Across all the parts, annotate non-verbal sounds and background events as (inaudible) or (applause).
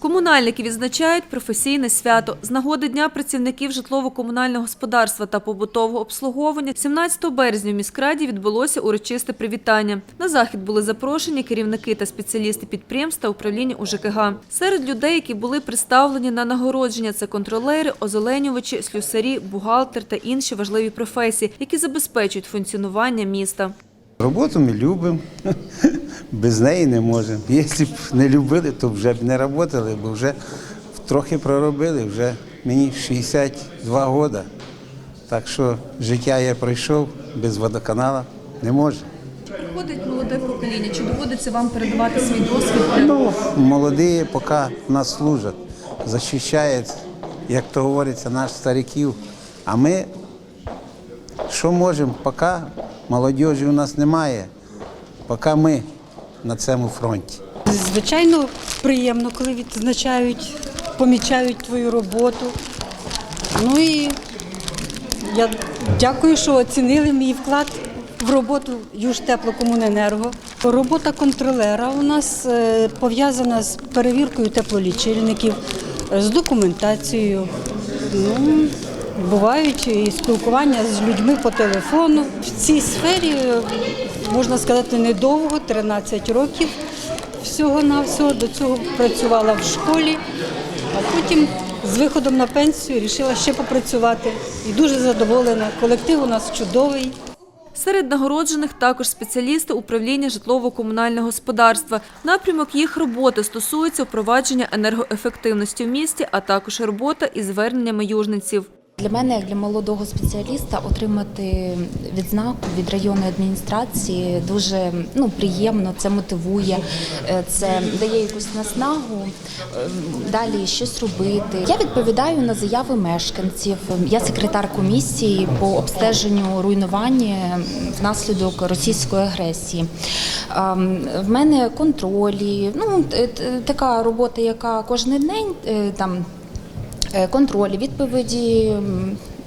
Комунальники відзначають професійне свято. З нагоди Дня працівників житлово-комунального господарства та побутового обслуговування 17 березня в міськраді відбулося урочисте привітання. На захід були запрошені керівники та спеціалісти підприємств та управління УЖКГ. Серед людей, які були представлені на нагородження, це контролери, озеленювачі, слюсарі, бухгалтер та інші важливі професії, які забезпечують функціонування міста. Роботу ми любимо, без неї не можемо. (laughs) Якщо б не любили, то вже б не працювали, бо вже трохи проробили, вже мені 62 роки. Так що життя я пройшов без водоканалу не можу. Приходить молоде покоління. Чи доводиться вам передавати свій досвід? Ну, молоді поки нас служать, захищають, як то говориться, наш стариків. А ми що можемо, поки молодіжі у нас немає, поки ми на цьому фронті. Звичайно, приємно, коли відзначають, помічають твою роботу. Ну і я дякую, що оцінили мій вклад в роботу Южтеплокомуненерго. Робота контролера у нас е, пов'язана з перевіркою теплолічильників, з документацією. Ну, бувають і спілкування з людьми по телефону. В цій сфері, можна сказати, недовго, 13 років всього-навсього. До цього працювала в школі, а потім з виходом на пенсію вирішила ще попрацювати. І дуже задоволена. Колектив у нас чудовий. Серед нагороджених також спеціалісти управління житлово-комунального господарства. Напрямок їх роботи стосується впровадження енергоефективності в місті, а також робота із зверненнями южниців. Для мене, як для молодого спеціаліста, отримати відзнаку від районної адміністрації дуже ну, приємно, це мотивує, е, це дає якусь наснагу е, далі щось робити. Я відповідаю на заяви мешканців. Я секретар комісії по обстеженню руйнування внаслідок російської агресії. Ем, В мене контролі, ну т- така робота, яка кожен день е, там. Е, контролі, відповіді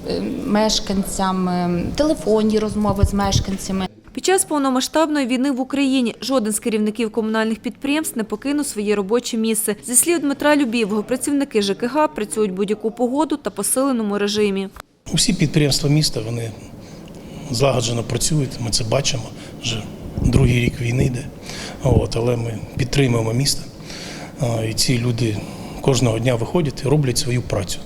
е, мешканцям, е, телефонні розмови з мешканцями. Під час повномасштабної війни в Україні жоден з керівників комунальних підприємств не покинув своє робоче місце. Зі слів Дмитра Любівого, працівники ЖКГ працюють будь-яку погоду та посиленому режимі. Усі підприємства міста вони злагоджено працюють. Ми це бачимо. Вже другий рік війни йде. От, але ми підтримуємо місто. І ці люди кожного дня виходять і роблять свою працю.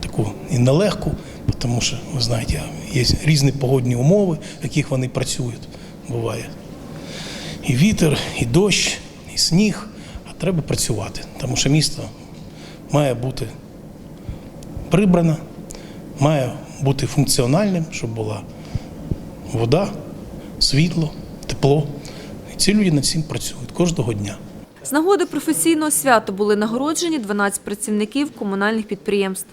Таку і нелегку, тому що, ви знаєте, є різні погодні умови, в яких вони працюють. Буває. І вітер, і дощ, і сніг. А треба працювати, тому що місто має бути прибрано, має бути функціональним, щоб була вода, світло, тепло. І ці люди над цим працюють кожного дня. З нагоди професійного свята були нагороджені 12 працівників комунальних підприємств.